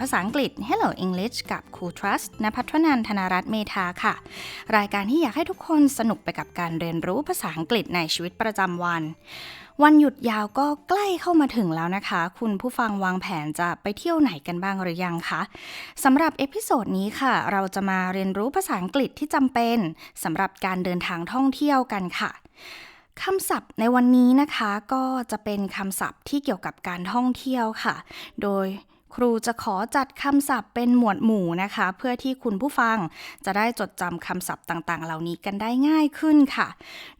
ภาษาอังกฤษ Hello English กับครู Trust นภัทรนันท์ธนรัตน์เมธาค่ะ รายการที่อยากให้ทุกคนสนุกไปกับการเรียนรู้ภาษาอังกฤษในชีวิตประจำวัน วันหยุดยาวก็ใกล้เข้ามาถึงแล้วนะคะ คุณผู้ฟังวางแผนจะไปเที่ยวไหนกันบ้างหรือยังคะสำหรับเอพิโซดนี้ค่ะ เราจะมาเรียนรู้ภาษาอังกฤษที่จำเป็นสำหรับการเดินทางท่องเที่ยวกันค่ะคำศัพท์ในวันนี้นะคะก็จะเป็นคำศัพท์ที่เกี่ยวกับการท่องเที่ยวค่ะ โดย ครูจะขอจัดคำศัพท์เป็นหมวดหมู่นะคะ เพื่อที่คุณผู้ฟังจะได้จดจำคำศัพท์ต่างๆ เหล่านี้กันได้ง่ายขึ้นค่ะ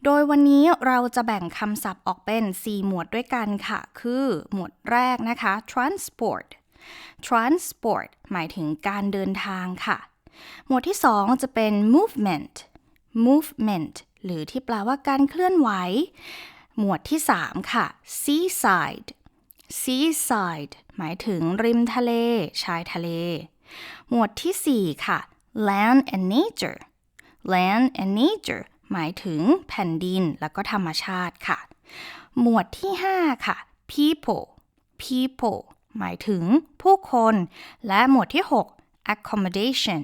โดยวันนี้เราจะแบ่งคำศัพท์ออกเป็น 4 หมวดด้วยกันค่ะ คือหมวดแรกนะคะ transport transport หมายถึงการเดินทางค่ะ หมวดที่ 2 จะเป็น movement movement หรือที่แปลว่าการเคลื่อนไหว หมวดที่ 3 ค่ะ seaside seaside หมายถึงริมทะเล ชายทะเล หมวดที่ 4 ค่ะ land and nature land and nature หมายถึงแผ่นดินแล้วก็ธรรมชาติค่ะ หมวดที่ 5 ค่ะ people people หมายถึงผู้คน และหมวดที่ 6 accommodation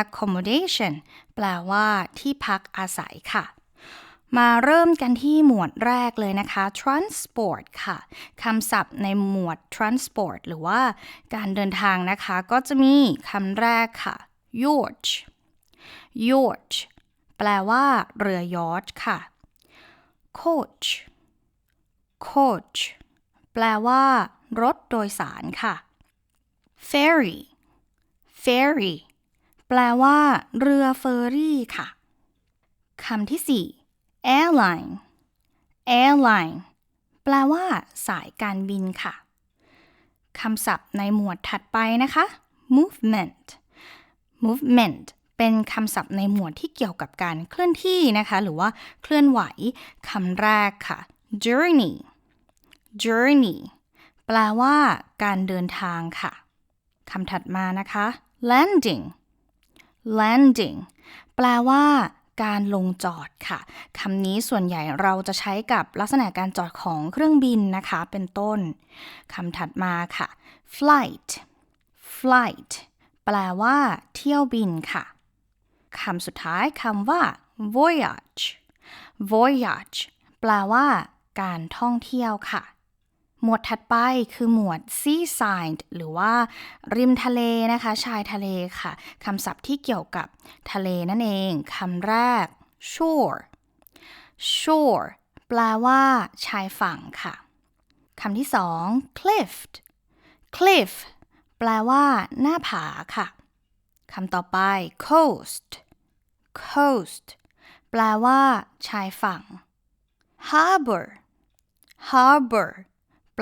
accommodation แปลว่าที่พักอาศัยค่ะ มาเริ่มกันที่หมวดแรกเลยนะคะ transport ค่ะ คำศัพท์ในหมวด transport หรือว่าการเดินทางนะคะ ก็จะมีคำแรกค่ะ yacht yacht แปลว่า เรือยอชต์ค่ะ coach coach แปลว่า รถโดยสารค่ะ ferry ferry แปลว่า เรือเฟอร์รี่ค่ะ คำที่4 airline airline แปลว่า สายการบินค่ะ คำศัพท์ในหมวดถัดไปนะคะ movement movement เป็นคำศัพท์ในหมวดที่เกี่ยวกับการเคลื่อนที่นะคะ หรือว่าเคลื่อนไหวคำแรกค่ะ journey journey แปลว่า การเดินทางค่ะคำถัดมานะคะ landing landing แปลว่า การลงจอดค่ะคำนี้ส่วนใหญ่เราจะใช้กับลักษณะการจอดของเครื่องบินนะคะ เป็นต้นคำถัดมาค่ะ flight flight แปลว่า เที่ยวบินค่ะคำสุดท้ายคำว่า voyage voyage แปลว่า การท่องเที่ยวค่ะ หมวดถัดไปคือหมวด seaside หรือว่าริมทะเลนะคะ ชายทะเลค่ะคำศัพท์ที่เกี่ยวกับทะเลนั่นเองคำแรก shore shore แปลว่าชายฝั่งค่ะคำที่สอง cliff cliff แปลว่าหน้าผาค่ะคำต่อไป coast coast แปลว่า ชายฝั่ง harbor harbor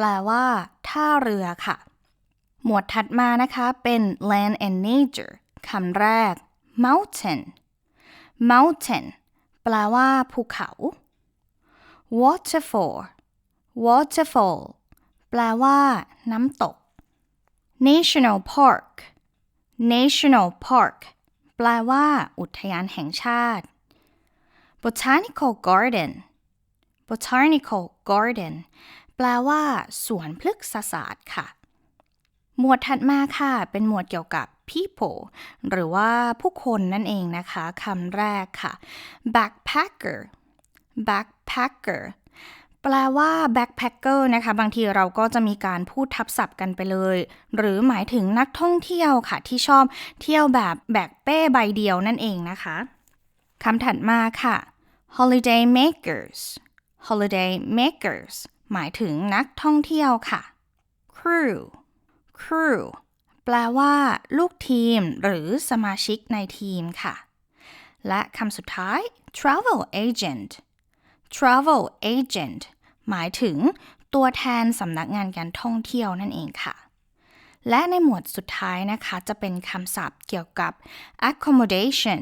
แปลว่า ท่าเรือค่ะ หมวดถัดมานะคะเป็น land and nature คำแรก mountain mountain แปลว่าภูเขา waterfall waterfall แปลว่า น้ำตก national park national park แปลว่า อุทยานแห่งชาติ botanical garden botanical garden แปลว่า สวนพฤกษศาสตร์ค่ะ หมวดถัดมาค่ะ เป็นหมวดเกี่ยวกับ people หรือว่าผู้คนนั่นเองนะคะคำแรกค่ะ backpacker backpacker แปลว่า backpacker นะคะ บางทีเราก็จะมีการพูดทับศัพท์กันไปเลย หรือหมายถึงนักท่องเที่ยวค่ะ ที่ชอบเที่ยวแบบแบกเป้ใบเดียวนั่นเองนะคะคำถัดมาค่ะ holiday makers holiday makers หมายถึงนักท่องเที่ยวค่ะ crew crew แปลว่า ลูกทีม หรือสมาชิกในทีมค่ะ และคำสุดท้าย travel agent travel agent หมายถึงตัวแทนสำนักงานการท่องเที่ยวนั่นเองค่ะ และในหมวดสุดท้ายนะคะ จะเป็นคำศัพท์เกี่ยวกับ accommodation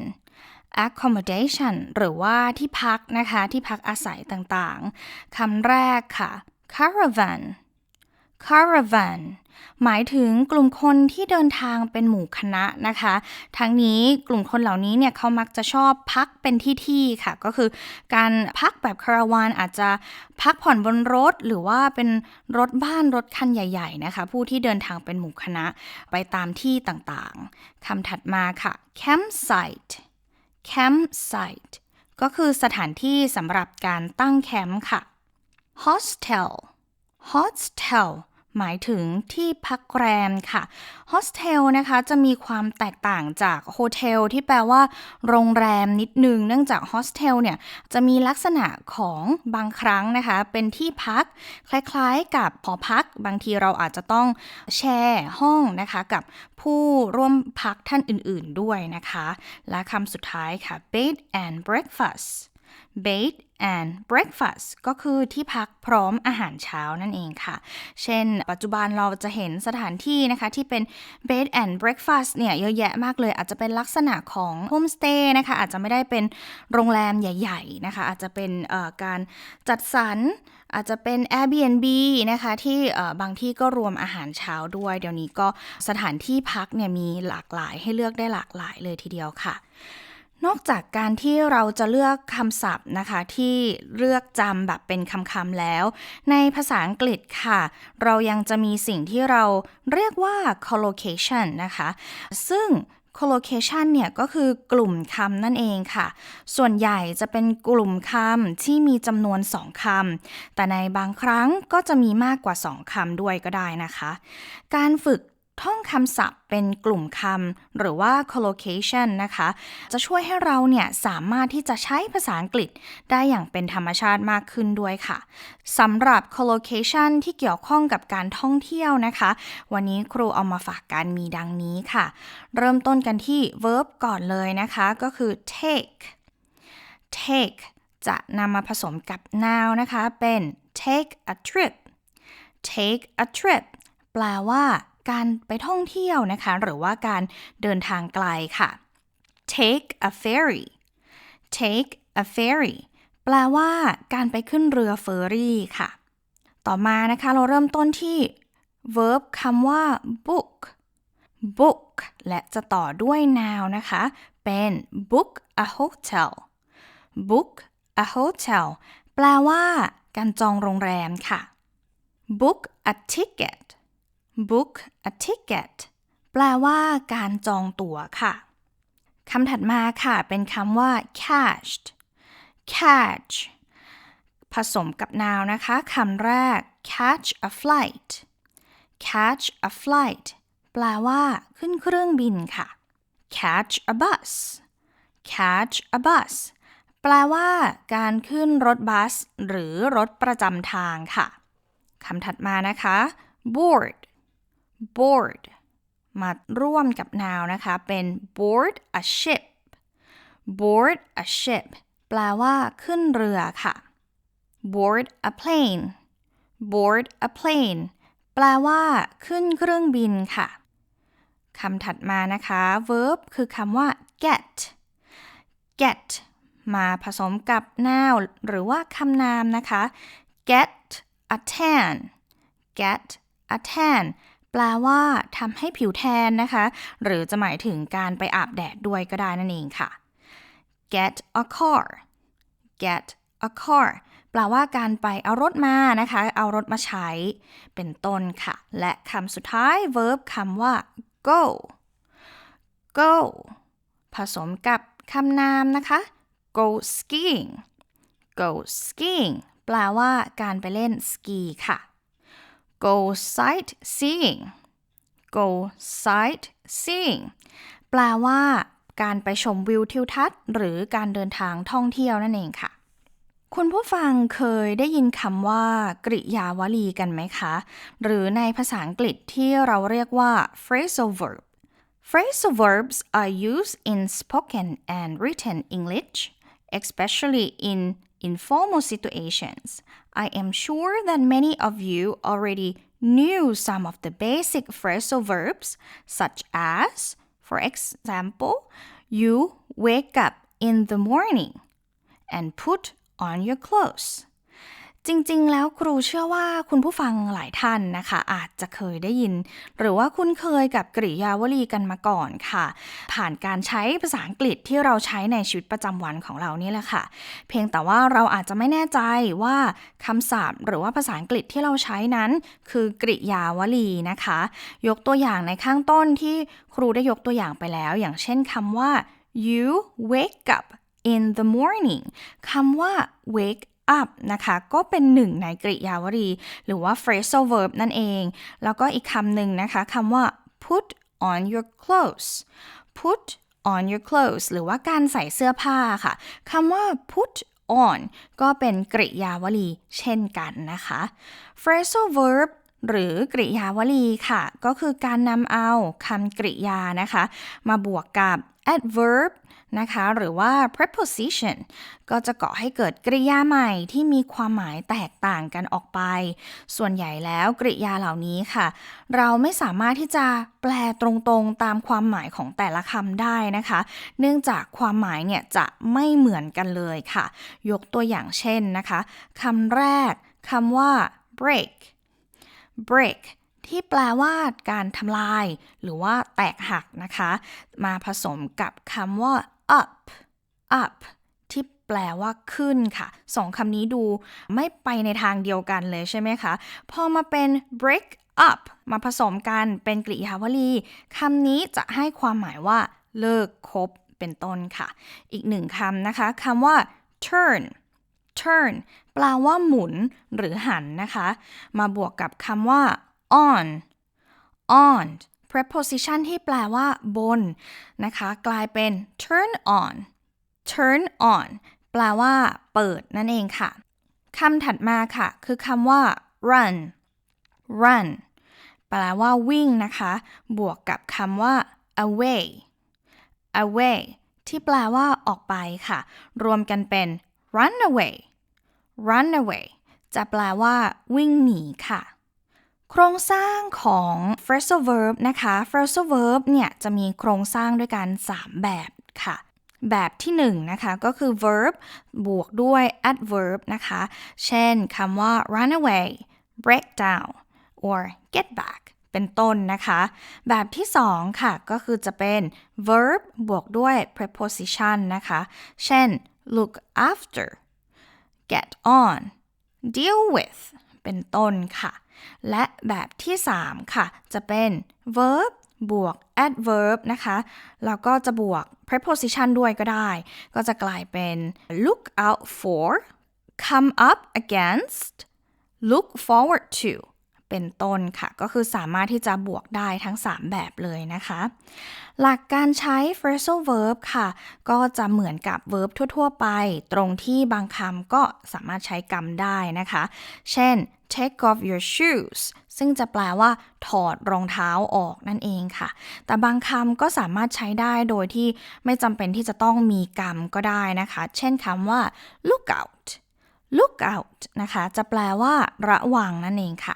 accommodation หรือว่าที่พักนะคะ ที่พักอาศัยต่างๆคำแรกค่ะ caravan caravan หมายถึงกลุ่มคนที่เดินทางเป็นหมู่คณะนะคะ ทั้งนี้กลุ่มคนเหล่านี้เนี่ยเขามักจะชอบพักเป็นที่ๆค่ะ ก็คือการพักแบบคาราวานอาจจะพักผ่อนบนรถหรือว่าเป็นรถบ้านรถคันใหญ่ๆนะคะ ผู้ที่เดินทางเป็นหมู่คณะไปตามที่ต่างๆคำถัดมาค่ะ campsite campsite ก็คือสถานที่สำหรับการตั้งแคมป์ค่ะ hostel hostel หมายถึงที่พักแรมค่ะ hostel นะคะจะมีความแตกต่างจากโฮเทลที่แปลว่าโรงแรมนิดนึง เนื่องจาก hostel เนี่ยจะมีลักษณะของบางครั้งนะคะ เป็นที่พักคล้ายๆ กับหอพัก บางทีเราอาจจะต้องแชร์ห้องนะคะกับผู้ร่วมพักท่านอื่นๆด้วยนะคะ และคำสุดท้ายค่ะ bed and breakfast bed and breakfast ก็คือที่พักพร้อมอาหารเช้านั่นเองค่ะ เช่น ปัจจุบันเราจะเห็นสถานที่นะคะที่เป็น bed and breakfast เนี่ยเยอะแยะมากเลย อาจจะเป็นลักษณะของ homestay นะคะ อาจจะไม่ได้เป็นโรงแรมใหญ่ ๆ นะคะ อาจจะเป็นการจัดสรรอาจจะเป็น Airbnb นะคะที่บางที่ก็รวมอาหารเช้าด้วย เดี๋ยวนี้ก็สถานที่พักเนี่ยมีหลากหลายให้เลือกได้หลากหลายเลยทีเดียวค่ะ นอกจากการที่เราจะเลือกคำศัพท์นะคะ ที่เลือกจำแบบเป็นคำๆแล้ว ในภาษาอังกฤษค่ะ เรายังจะมีสิ่งที่เราเรียกว่า collocation นะคะ ซึ่ง collocation เนี่ยก็คือกลุ่มคำนั่นเองค่ะ ส่วนใหญ่จะเป็นกลุ่มคำที่มีจำนวนสองคำแต่ในบางครั้งก็จะมีมากกว่าสองคำด้วยก็ได้นะคะ การฝึก ท่องคำศัพท์เป็นกลุ่มคำหรือว่า collocation นะคะ จะช่วยให้เราเนี่ยสามารถที่จะใช้ภาษาอังกฤษได้อย่างเป็นธรรมชาติมากขึ้นด้วยค่ะสำหรับ collocation ที่เกี่ยวข้องกับการท่องเที่ยวนะคะ วันนี้ครูเอามาฝากกันมีดังนี้ค่ะ เริ่มต้นกันที่ verb ก่อนเลยนะคะ ก็คือ take take จะนำมาผสมกับ noun นะคะ เป็น take a trip take a trip แปลว่า การไปท่องเที่ยวนะคะ หรือว่าการเดินทางไกลค่ะ take a ferry take a ferry แปลว่าการไปขึ้นเรือเฟอร์รี่ค่ะ ต่อมานะคะเราเริ่มต้นที่ verb คำว่า book book และจะต่อด้วย noun นะคะ เป็น book a hotel book a hotel แปลว่าการจองโรงแรมค่ะ book a ticket book a ticket แปลว่าการจองตั๋วค่ะคำถัดมาค่ะ เป็นคำว่า catched catch ผสมกับ noun นะคะคำแรก catch a flight catch a flight แปลว่า ขึ้นเครื่องบินค่ะ catch a bus catch a bus แปลว่า การขึ้นรถบัส หรือรถประจำทางค่ะคำถัดมานะคะ board board มาร่วมกับ now นะคะ เป็น board a ship board a ship แปลว่าขึ้นเรือค่ะ board a plane board a plane แปลว่า ขึ้นเครื่องบินค่ะคำถัดมานะคะ verb คือคำว่า get get มาผสมกับ noun หรือว่าคำนามนะคะ get a tan get a tan ลว่าทำให้ผิวแทนนะคะ หรือจะหมายถึงการไปอาบแดดด้วยก็ได้นั่นเองค่ะ get a car get a car แปลว่าการไปเอารถมานะคะ เอารถมาใช้ เป็นต้นค่ะ และคำสุดท้าย verb คำว่า go go ผสมกับคำนามนะคะ go skiing go skiing แปลว่าการไปเล่นสกีค่ะ go sightseeing go sightseeing แปลว่าการไปชมวิวทิวทัศน์ หรือการเดินทางท่องเที่ยวนั่นเองค่ะ คุณผู้ฟังเคยได้ยินคำว่ากริยาวลีกันไหมคะ หรือในภาษาอังกฤษที่เราเรียกว่า phrasal verb phrasal verbs are used in spoken and written English especially in informal situations. I am sure that many of you already knew some of the basic phrasal verbs, such as, for example, you wake up in the morning and put on your clothes. จริง ๆ แล้วครูเชื่อว่าคุณผู้ฟังหลายท่านนะคะ อาจจะเคยได้ยิน หรือว่าคุ้นเคยกับกริยาวลีกันมาก่อนค่ะ ผ่านการใช้ภาษาอังกฤษที่เราใช้ในชีวิตประจำวันของเรานี่แหละค่ะ เพียงแต่ว่าเราอาจจะไม่แน่ใจว่าคำศัพท์ หรือว่าภาษาอังกฤษที่เราใช้นั้น คือกริยาวลีนะคะ ยกตัวอย่างในข้างต้นที่ครูได้ยกตัวอย่างไปแล้ว อย่างเช่นคำว่า you wake up in the morning คำว่า wake up นะคะ ก็เป็นหนึ่งในกริยาวลีหรือว่า phrasal verb นั่นเอง แล้วก็อีกคำหนึ่งนะคะคำว่า put on your clothes put on your clothes หรือว่าการใส่เสื้อผ้าค่ะคำว่า put on ก็เป็นกริยาวลีเช่นกันนะคะ phrasal verb หรือกริยาวลีค่ะ ก็คือการนำเอาคำกริยานะคะ มาบวกกับ adverb นะคะ หรือว่า preposition ก็จะก่อให้เกิดกริยาใหม่ที่มีความหมายแตกต่างกันออกไป ส่วนใหญ่แล้วกริยาเหล่านี้ค่ะ เราไม่สามารถที่จะแปลตรงๆตามความหมายของแต่ละคำได้นะคะ เนื่องจากความหมายเนี่ยจะไม่เหมือนกันเลยค่ะ ยกตัวอย่างเช่นนะคะคำแรกคำว่า break break ที่แปลว่าการทำลาย หรือว่าแตกหักนะคะ มาผสมกับคำว่า up up ที่แปลว่าขึ้นค่ะสองคำนี้ดูไม่ไปในทางเดียวกันเลยใช่ไหมคะ พอมาเป็น break up มาผสมกันเป็นกริยาวลีคำนี้จะให้ความหมายว่าเลิกคบเป็นต้นค่ะ อีกหนึ่งคำนะคะคำว่า turn turn แปลว่าหมุนหรือหันนะคะ มาบวกกับคำว่า on on preposition ที่แปลว่าบนนะคะ กลายเป็น turn on turn on แปลว่า เปิดนั่นเองค่ะคำถัดมาค่ะ คือคำว่า run run แปลว่าวิ่งนะคะ บวกกับคำว่า away away ที่แปลว่าออกไปค่ะ รวมกันเป็น run away run away จะแปลว่า วิ่งหนีค่ะ โครงสร้างของ phrasal verb นะคะ phrasal verb เนี่ยจะมีโครงสร้างด้วยกัน 3 แบบค่ะ แบบที่1นนะคะก็คือ verb บวกด้วย adverb นะคะ เช่นคำว่า run away break down or get back เป็นต้นนะคะ แบบที่2ค่ะก็คือจะเป็น verb บวกด้วย preposition นะคะ เช่น look after get on deal with เป็นต้นค่ะ และแบบที่ 3 ค่ะ จะเป็น verb บวก adverb นะคะ แล้วก็จะบวก preposition ด้วยก็ได้ ก็จะกลายเป็น look out for come up against look forward to เป็นต้นค่ะ ก็คือสามารถที่จะบวกได้ทั้ง 3 แบบเลยนะคะ หลักการใช้ phrasal verb ค่ะ ก็จะเหมือนกับ verb ทั่ว ๆ ไป ตรงที่บางคำก็สามารถใช้กรรมได้นะคะ เช่น take off your shoes ซึ่งจะแปลว่า ถอดรองเท้าออกนั่นเองค่ะ แต่บางคำก็สามารถใช้ได้โดยที่ไม่จำเป็นที่จะต้องมีกรรมก็ได้นะคะ เช่นคำว่า look out look out นะคะ จะแปลว่า ระวังนั่นเองค่ะ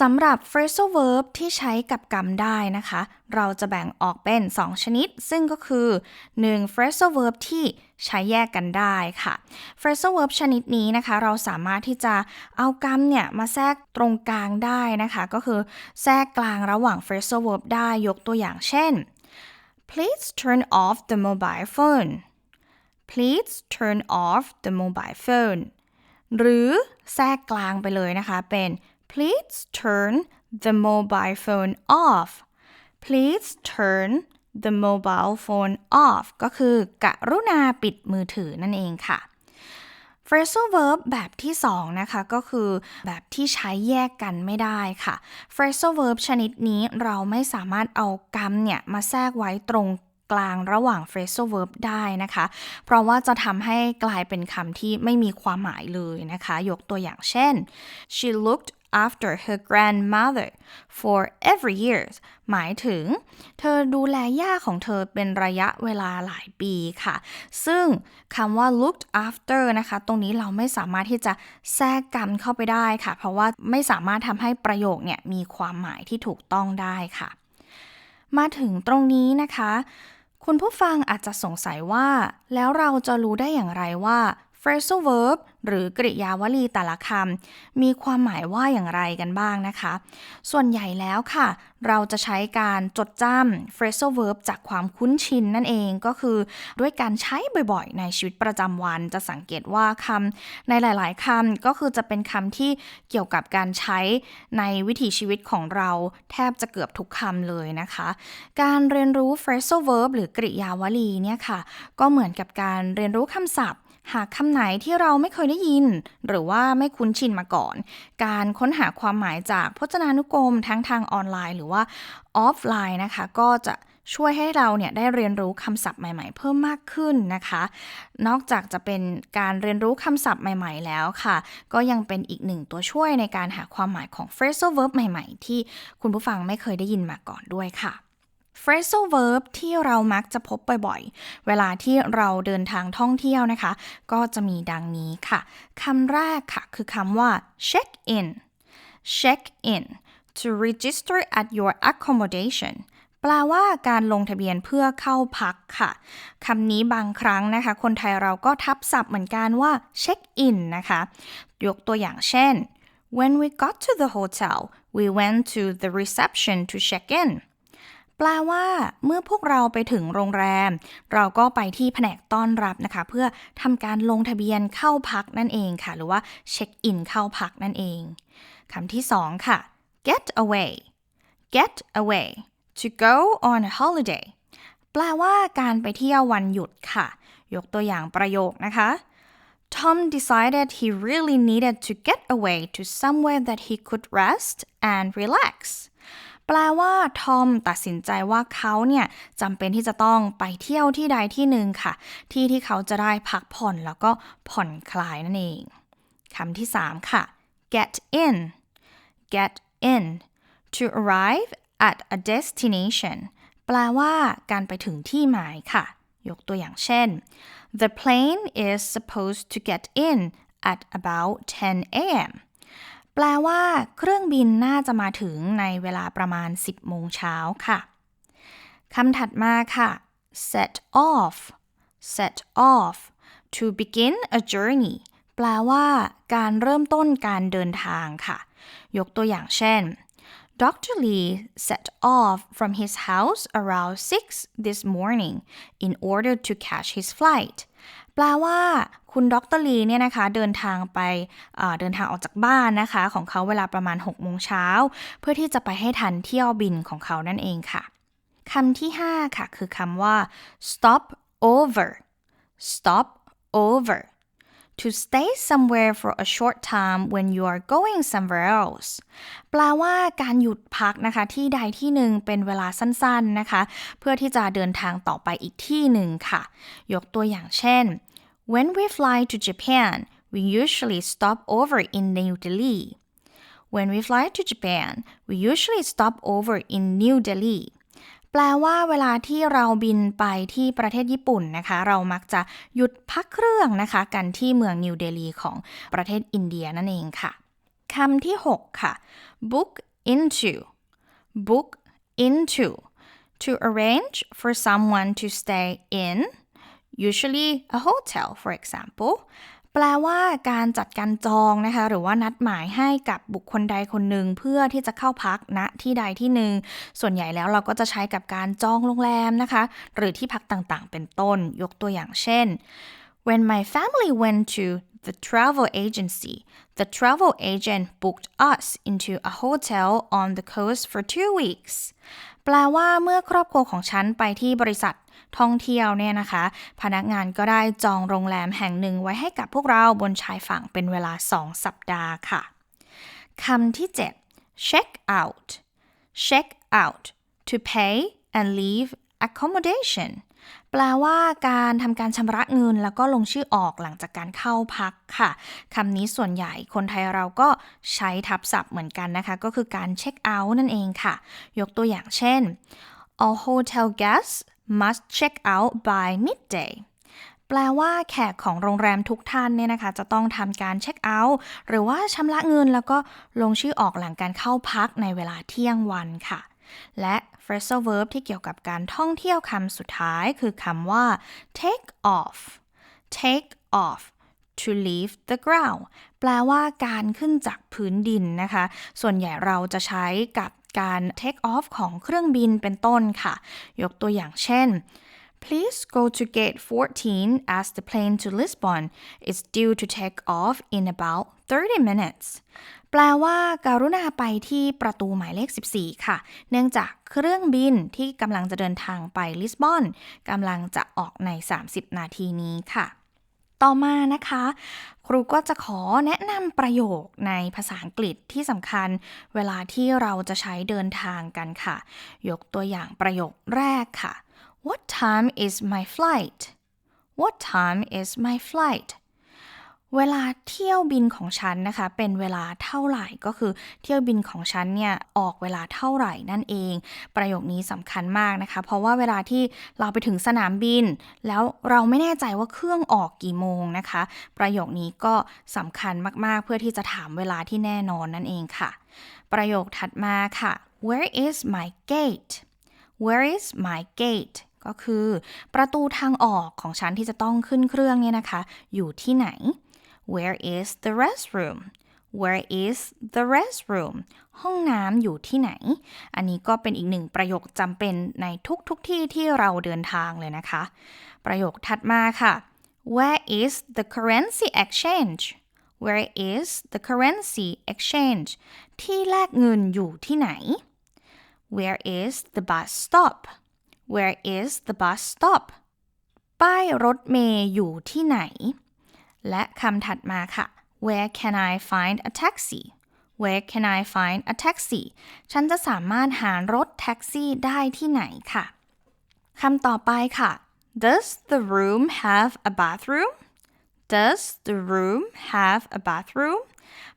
สำหรับ phrasal verb ที่ใช้กับกรรมได้นะคะ เราจะแบ่งออกเป็น 2 ชนิด ซึ่งก็คือ 1. phrasal verb ที่ใช้แยกกันได้ค่ะ phrasal verb ชนิดนี้นะคะ เราสามารถที่จะเอากรรมเนี่ยมาแทรกตรงกลางได้นะคะ ก็คือแทรกกลางระหว่าง phrasal verb ได้ยกตัวอย่างเช่น please turn off the mobile phone please turn off the mobile phone หรือแทรกกลางไปเลยนะคะเป็น please turn the mobile phone off please turn the mobile phone off ก็คือกรุณาปิดมือถือนั่นเองค่ะ phrasal verb แบบที่2นะคะ ก็คือแบบที่ใช้แยกกันไม่ได้ค่ะ phrasal verb ชนิดนี้เราไม่สามารถเอากรรมเนี่ย มาแทรกไว้ตรง กลางระหว่าง phrasal verb ได้นะคะ เพราะว่าจะทำให้กลายเป็นคำที่ไม่มีความหมายเลยนะคะ ยกตัวอย่างเช่น she looked after her grandmother for every years หมายถึง เธอดูแลย่าของเธอเป็นระยะเวลาหลายปีค่ะ ซึ่งคำว่า looked after นะคะ ตรงนี้เราไม่สามารถที่จะแทรกกรรมเข้าไปได้ค่ะ เพราะว่าไม่สามารถทำให้ประโยคเนี่ยมีความหมายที่ถูกต้องได้ค่ะ มาถึงตรงนี้นะคะ คุณผู้ฟังอาจจะสงสัยว่า แล้วเราจะรู้ได้อย่างไรว่า phrasal verb หรือกริยาวลีแต่ละคำมีความหมายว่าอย่างไรกันบ้างนะคะ ส่วนใหญ่แล้วค่ะ เราจะใช้การจดจำ phrasal verb จากความคุ้นชินนั่นเองก็คือ ด้วยการใช้บ่อยๆ ในชีวิตประจำวัน จะสังเกตว่าคำในหลายๆคำก็คือจะเป็นคำที่เกี่ยวกับการใช้ในวิถีชีวิตของเราแทบจะเกือบทุกคำเลยนะคะ การเรียนรู้ phrasal verb หรือกริยาวลีเนี่ยค่ะ ก็เหมือนกับการเรียนรู้คำศัพท์ หากคำไหนที่เราไม่เคยได้ยิน หรือว่าไม่คุ้นชินมาก่อน การค้นหาความหมายจากพจนานุกรมทั้งทางออนไลน์หรือว่าออฟไลน์นะคะ ก็จะช่วยให้เราเนี่ยได้เรียนรู้คำศัพท์ใหม่ๆ เพิ่มมากขึ้นนะคะ นอกจากจะเป็นการเรียนรู้คำศัพท์ใหม่ๆ แล้วค่ะ ก็ยังเป็นอีกหนึ่งตัวช่วยในการหาความหมายของ phrasal verb ใหม่ๆ ที่คุณผู้ฟังไม่เคยได้ยินมาก่อนด้วยค่ะ phrasal verb ที่เรามักจะพบบ่อยๆ เวลาที่เราเดินทางท่องเที่ยวนะคะ ก็จะมีดังนี้ค่ะ คำแรกค่ะ คือคำว่า check in check in to register at your accommodation แปลว่าการลงทะเบียนเพื่อเข้าพักค่ะ คำนี้บางครั้งนะคะ คนไทยเราก็ทับศัพท์เหมือนกันว่า check in นะคะ ยกตัวอย่างเช่น when we got to the hotel we went to the reception to check in แปลว่าเมื่อพวกเราไปถึงโรงแรม เราก็ไปที่แผนกต้อนรับนะคะ เพื่อทำการลงทะเบียนเข้าพักนั่นเองค่ะ หรือว่าเช็คอินเข้าพักนั่นเองคำที่สองค่ะ get away get away to go on a holiday แปลว่าการไปเที่ยววันหยุดค่ะ ยกตัวอย่างประโยคนะคะ Tom decided he really needed to get away to somewhere that he could rest and relax แปลว่าทอมตัดสินใจว่าเขาเนี่ยจำเป็นที่จะต้องไปเที่ยวที่ใดที่หนึ่งค่ะ ที่ที่เขาจะได้พักผ่อนแล้วก็ผ่อนคลายนั่นเองคำที่ 3 ค่ะ get in get in to arrive at a destination แปลว่าการไปถึงที่หมายค่ะ ยกตัวอย่างเช่น the plane is supposed to get in at about 10 a.m. แปลว่าเครื่องบินน่าจะมาถึงในเวลาประมาณ 10 โมงเช้าค่ะ คำถัดมาค่ะ set off set off to begin a journey แปลว่าการเริ่มต้นการเดินทางค่ะ ยกตัวอย่างเช่น Dr. Lee set off from his house around 6 this morning in order to catch his flight แปลว่าคุณดรลีเนี่ยนะคะเดินทางไปเดินทางออกจากบ้านนะคะ ของเขาเวลาประมาณ6โมงเช้าเพื่อที่จะไปให้ทันเที่ยวบินของเขานั่นเองค่ะคำที่ 5 ค่ะ คือคำว่า stop over stop over to stay somewhere for a short time when you are going somewhere else แปลว่าการหยุดพักนะคะ ที่ใดที่หนึ่งเป็นเวลาสั้นๆนะคะ เพื่อที่จะเดินทางต่อไปอีกที่หนึ่งค่ะ ยกตัวอย่างเช่น when we fly to Japan we usually stop over in New Delhi when we fly to Japan we usually stop over in New Delhi แปลว่าเวลาที่เราบินไปที่ประเทศญี่ปุ่นนะคะ เรามักจะหยุดพักเครื่องนะคะ กันที่เมืองนิวเดลีของประเทศอินเดียนั่นเองค่ะคำที่ 6 ค่ะ book into book into to arrange for someone to stay in usually a hotel for example แปลว่าการจัดการจองนะคะ หรือว่านัดหมายให้กับบุคคลใดคนหนึ่งเพื่อที่จะเข้าพักณที่ใดที่หนึ่งส่วนใหญ่แล้วเราก็จะใช้กับการจองโรงแรมนะคะ หรือที่พักต่างๆ เป็นต้นยกตัวอย่างเช่น when my family went to the travel agency the travel agent booked us into a hotel on the coast for two weeks แปลว่าเมื่อครอบครัวของฉันไปที่บริษัทท่องเที่ยวเนี่ยนะคะ พนักงานก็ได้จองโรงแรมแห่งหนึ่งไว้ให้กับพวกเราบนชายฝั่งเป็นเวลา 2 สัปดาห์ค่ะ คำที่ 7 check out check out to pay and leave accommodation แปลว่าการทำการชำระเงินแล้วก็ลงชื่อออกหลังจากการเข้าพักค่ะคำนี้ส่วนใหญ่คนไทยเราก็ใช้ทับศัพท์เหมือนกันนะคะ ก็คือการเช็คเอาท์นั่นเองค่ะ ยกตัวอย่างเช่น all hotel guests must check out by midday แปลว่าแขกของโรงแรมทุกท่านเนี่ยนะคะ จะต้องทำการเช็คเอาท์หรือว่าชำระเงินแล้วก็ลงชื่อออกหลังการเข้าพักในเวลาเที่ยงวันค่ะ และ phrasal verb ที่เกี่ยวกับการท่องเที่ยวคำสุดท้ายคือคำว่า take off take off to leave the ground แปลว่าการขึ้นจากพื้นดินนะคะ ส่วนใหญ่เราจะใช้กับการ take off ของเครื่องบินเป็นต้นค่ะ ยกตัวอย่างเช่น Please go to gate 14 as the plane to Lisbon is due to take off in about 30 minutes แปลว่าการุณาไปที่ประตูหมายเลข 14 ค่ะ เนื่องจากเครื่องบินที่กำลังจะเดินทางไปลิสบอนกำลังจะออกใน 30 นาทีนี้ค่ะ ต่อมานะคะ ครูก็จะขอแนะนำประโยคในภาษาอังกฤษที่สำคัญ เวลาที่เราจะใช้เดินทางกันค่ะ ยกตัวอย่างประโยคแรกค่ะ What time is my flight What time is my flight เวลาเที่ยวบินของฉันนะคะ เป็นเวลาเท่าไหร่ก็คือเที่ยวบินของฉันเนี่ยออกเวลาเท่าไหร่นั่นเอง ประโยคนี้สำคัญมากนะคะ เพราะว่าเวลาที่เราไปถึงสนามบิน แล้วเราไม่แน่ใจว่าเครื่องออกกี่โมงนะคะ ประโยคนี้ก็สำคัญมากๆ เพื่อที่จะถามเวลาที่แน่นอนนั่นเองค่ะ ประโยคถัดมาค่ะ Where is my gate Where is my gate ก็คือ ประตูทางออกของฉันที่จะต้องขึ้นเครื่องเนี่ยนะคะ อยู่ที่ไหน Where is the restroom Where is the restroom ห้องน้ำอยู่ที่ไหน อันนี้ก็เป็นอีกหนึ่งประโยคจำเป็นในทุกๆทที่ที่เราเดินทางเลยนะคะ ประโยคถัดมาค่ะ Where is the currency exchange Where is the currency exchange ที่แลกเงินอยู่ที่ไหน Where is the bus stop Where is the bus stop ป้ายรถเมย์อยู่ที่ไหน และคำถัดมาค่ะ Where can I find a taxi Where can I find a taxi ฉันจะสามารถหารถแท็กซี่ได้ที่ไหนค่ะ คำต่อไปค่ะ Does the room have a bathroom Does the room have a bathroom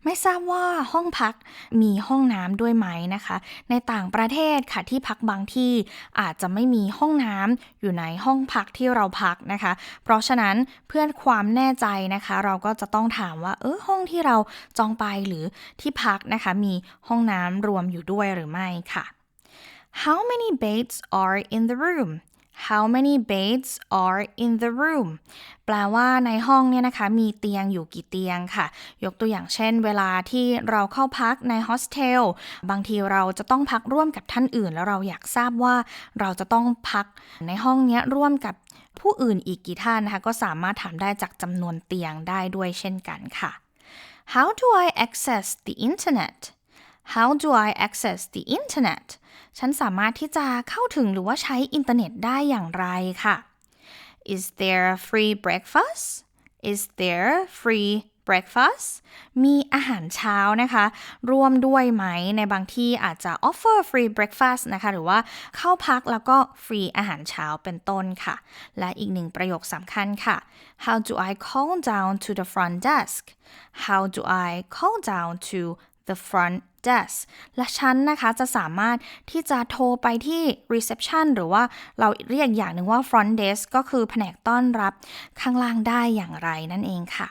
ไม่ทราบว่าห้องพักมีห้องน้ำด้วยไหมนะคะ ในต่างประเทศค่ะที่พักบางที่อาจจะไม่มีห้องน้ำอยู่ในห้องพักที่เราพักนะคะ เพราะฉะนั้นเพื่อความแน่ใจนะคะ เราก็จะต้องถามว่าเออห้องที่เราจองไปหรือที่พักนะคะ มีห้องน้ำรวมอยู่ด้วยหรือไม่ค่ะ How many beds are in the room How many beds are in the room แปลว่าในห้องเนี่ยนะคะ มีเตียงอยู่กี่เตียงค่ะ ยกตัวอย่างเช่น เวลาที่เราเข้าพักในโฮสเทลบางทีเราจะต้องพักร่วมกับท่านอื่น แล้วเราอยากทราบว่าเราจะต้องพักในห้องนี้ร่วมกับผู้อื่นอีกกี่ท่านนะคะ ก็สามารถถามได้จากจำนวนเตียงได้ด้วยเช่นกันค่ะ How do I access the internet How do I access the internet ฉันสามารถที่จะเข้าถึงหรือว่าใช้อินเทอร์เน็ตได้อย่างไรค่ะ Is there a free breakfast Is there free breakfast มีอาหารเช้านะคะ ร่วมด้วยไหมในบางที่อาจจะ offer free breakfast นะคะ หรือว่าเข้าพักแล้วก็ฟรีอาหารเช้าเป็นต้นค่ะ และอีกหนึ่งประโยคสำคัญค่ะ How do I call down to the front desk How do I call down to the front desk และฉันนะคะจะสามารถที่จะโทรไปที่ reception หรือว่าเราเรียกอย่างหนึ่งว่า front desk ก็คือแผนกต้อนรับข้างล่างได้อย่างไรนั่นเองค่ะ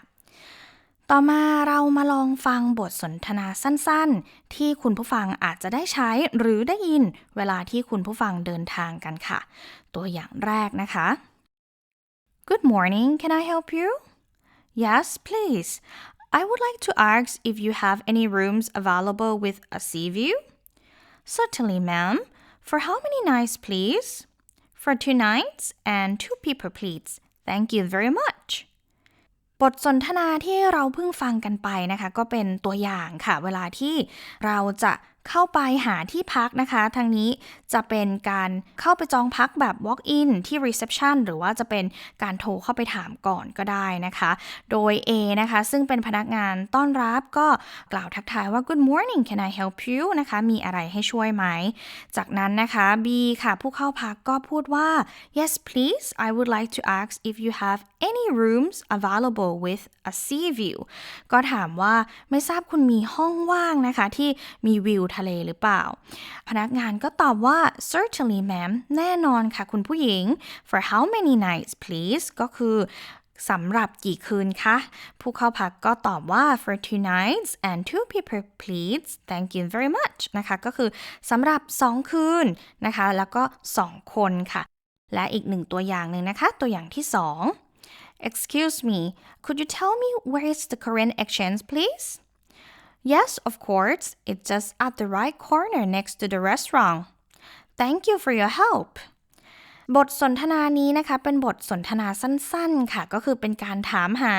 ต่อมาเรามาลองฟังบทสนทนาสั้นๆ ที่คุณผู้ฟังอาจจะได้ใช้หรือได้ยินเวลาที่คุณผู้ฟังเดินทางกันค่ะ ตัวอย่างแรกนะคะ Good morning can I help you Yes please I would like to ask if you have any rooms available with a sea view. Certainly, ma'am. For how many nights, please? For two nights and two people, please. Thank you very much. บทสนทนาที่เราเพิ่งฟังกันไปนะคะ ก็เป็นตัวอย่างค่ะ เวลาที่เราจะ เข้าไปหาที่พักนะคะ ทางนี้จะเป็นการเข้าไปจองพักแบบ walk in ที่ reception หรือว่าจะเป็นการโทรเข้าไปถามก่อนก็ได้นะคะ โดย A นะคะ ซึ่งเป็นพนักงานต้อนรับก็กล่าวทักทายว่า good morning can I help you นะคะ มีอะไรให้ช่วยไหม จากนั้นนะคะ B ค่ะ ผู้เข้าพักก็พูดว่า yes please I would like to ask if you have any rooms available with a sea view ก็ถามว่าไม่ทราบคุณมีห้องว่างนะคะ ที่มีวิวทะเลหรือเปล่า พนักงานก็ตอบว่า certainly ma'am แน่นอนค่ะคุณผู้หญิง for how many nights please ก็คือสำหรับกี่คืนคะ ผู้เข้าพักก็ตอบว่า for two nights and two people please thank you very much นะคะก็คือสำหรับ 2 คืนนะคะ แล้วก็ 2 คนค่ะ และอีกหนึ่งตัวอย่างหนึ่งนะคะ ตัวอย่างที่ 2 Excuse me could you tell me where is the Korean exchange please Yes of course it's just at the right corner next to the restaurant Thank you for your help บทสนทนานี้นะคะเป็นบทสนทนาสั้นๆค่ะ ก็คือเป็นการถามหา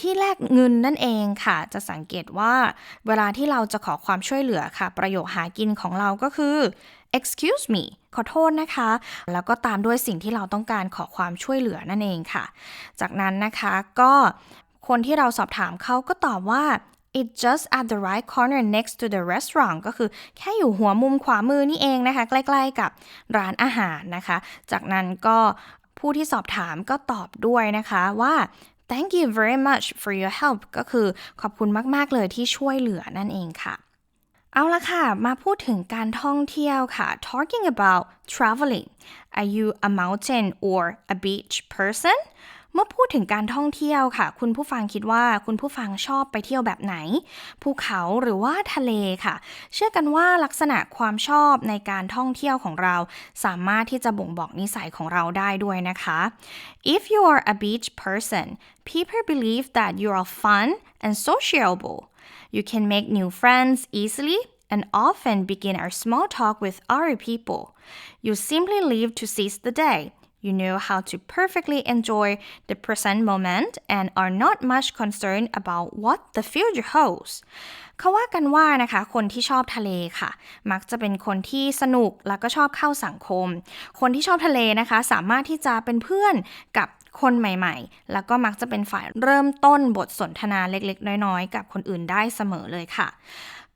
ที่แลกเงินนั่นเองค่ะ จะสังเกตว่า เวลาที่เราจะขอความช่วยเหลือค่ะ ประโยคหากินของเราก็คือ excuse me ขอโทษนะคะ แล้วก็ตามด้วยสิ่งที่เราต้องการขอความช่วยเหลือนั่นเองค่ะ จากนั้นนะคะก็คนที่เราสอบถามเขาก็ตอบว่า It's just at the right corner next to the restaurant ก็คือแค่อยู่หัวมุมขวามือนี่เองนะคะ ใกล้ๆกับร้านอาหารนะคะ จากนั้นก็ผู้ที่สอบถามก็ตอบด้วยนะคะว่า thank you very much for your help ก็คือขอบคุณมากๆเลยที่ช่วยเหลือนั่นเองค่ะเอาละค่ะ มาพูดถึงการท่องเที่ยวค่ะ talking about traveling are you a mountain or a beach person เมื่อพูดถึงการท่องเที่ยวค่ะ คุณผู้ฟังคิดว่าคุณผู้ฟังชอบไปเที่ยวแบบไหน ภูเขาหรือว่าทะเลค่ะ เชื่อกันว่าลักษณะความชอบในการท่องเที่ยวของเรา สามารถที่จะบ่งบอกนิสัยของเราได้ด้วยนะคะ if you are a beach person people believe that you are fun and sociable you can make new friends easily and often begin a small talk with other people. You simply live to seize the day. You know how to perfectly enjoy the present moment and are not much concerned about what the future holds. เขาว่ากันว่านะคะ คนที่ชอบทะเลค่ะ มักจะเป็นคนที่สนุกแล้วก็ชอบเข้าสังคม คนที่ชอบทะเลนะคะ สามารถที่จะเป็นเพื่อนกับคนใหม่ๆ แล้วก็มักจะเป็นฝ่ายเริ่มต้นบทสนทนาเล็กๆ น้อยๆ กับคนอื่นได้เสมอเลยค่ะ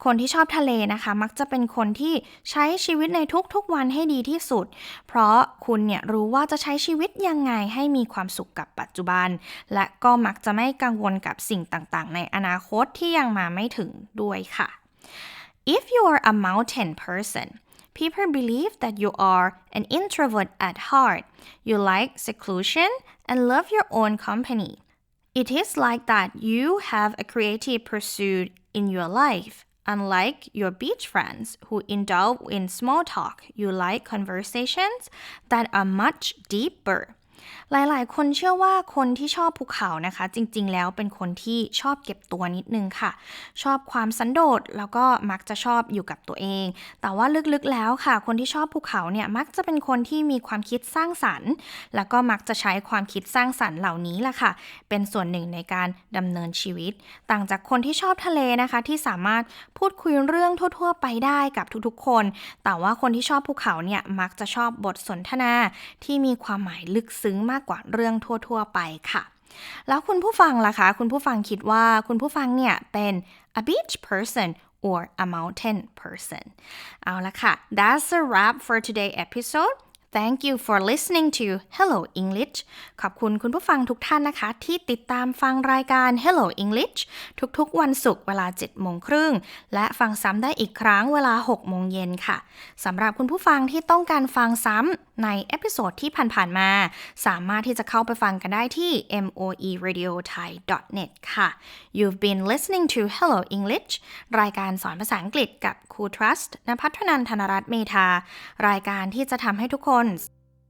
คนที่ชอบทะเลนะคะ มักจะเป็นคนที่ใช้ชีวิตในทุกๆวันให้ดีที่สุด เพราะคุณเนี่ยรู้ว่าจะใช้ชีวิตยังไงให้มีความสุขกับปัจจุบัน และก็มักจะไม่กังวลกับสิ่งต่างๆ ในอนาคตที่ยังมาไม่ถึงด้วยค่ะ If you are a mountain person people believe that you are an introvert at heart you like seclusion and love your own company It is like that you have a creative pursuit in your life. Unlike your beach friends who indulge in small talk, you like conversations that are much deeper. หลายๆ คนเชื่อว่าคนที่ชอบภูเขานะคะ จริงๆ แล้วเป็นคนที่ชอบเก็บตัวนิดนึงค่ะ ชอบความสันโดษแล้วก็มักจะชอบอยู่กับตัวเอง แต่ว่าลึกๆแล้วค่ะ คนที่ชอบภูเขาเนี่ยมักจะเป็นคนที่มีความคิดสร้างสรรค์ แล้วก็มักจะใช้ความคิดสร้างสรรค์เหล่านี้แหละค่ะ เป็นส่วนหนึ่งในการดำเนินชีวิต ต่างจากคนที่ชอบทะเลนะคะ ที่สามารถพูดคุยเรื่องทั่ว ๆ ไปได้กับทุกๆ คน แต่ว่าคนที่ชอบภูเขาเนี่ยมักจะชอบบทสนทนาที่มีความหมายลึกซึ้งมากากกว่าเรื่องทั่ว ๆ ไปค่ะ แล้วคุณผู้ฟังล่ะคะ คุณผู้ฟังคิดว่าคุณผู้ฟังเนี่ยเป็น a beach person or a mountain person เอาละค่ะ that's a wrap for today episode Thank you for listening to Hello English ขอบคุณคุณผู้ฟังทุกท่านนะคะ ที่ติดตามฟังรายการ Hello English ทุกๆ วันศุกร์เวลา 7 โมงครึ่ง และฟังซ้ำได้อีกครั้งเวลา 6 โมงเย็นค่ะสำหรับคุณผู้ฟังที่ต้องการฟังซ้ำในเอพิโซดที่ผ่านๆมา สามารถที่จะเข้าไปฟังกันได้ที่ moeradiothai.net ค่ะ You've been listening to Hello English รายการสอนภาษาอังกฤษกับครู Trust นภัทรนันทนรัตน์เมธารายการที่จะทำให้ทุกคนน